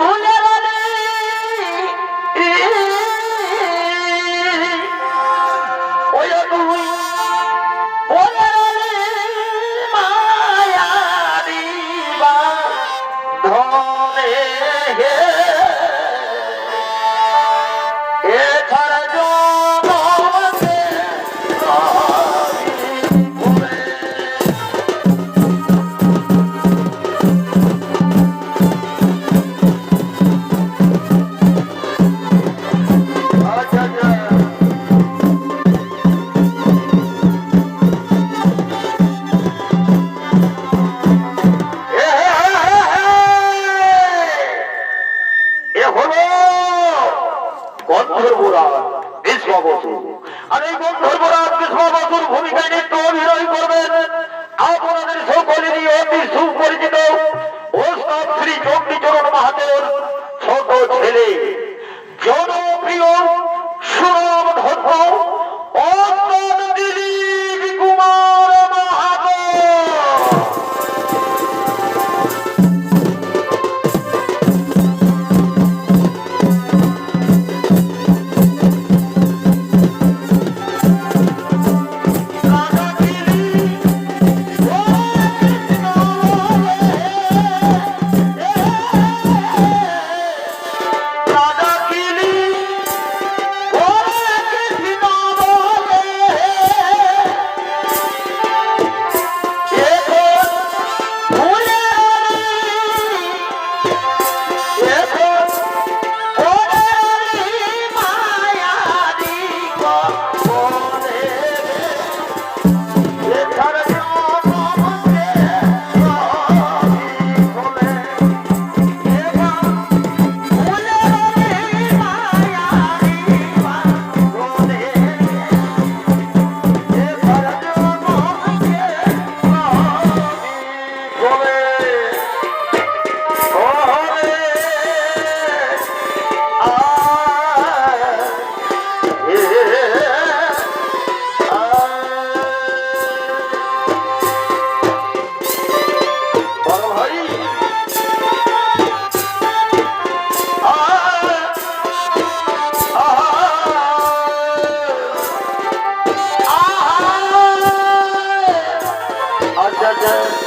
ভুলে চণ্ডীচরণ মাহাতোর ছোট ছেলে জনপ্রিয় love.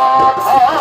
Oh.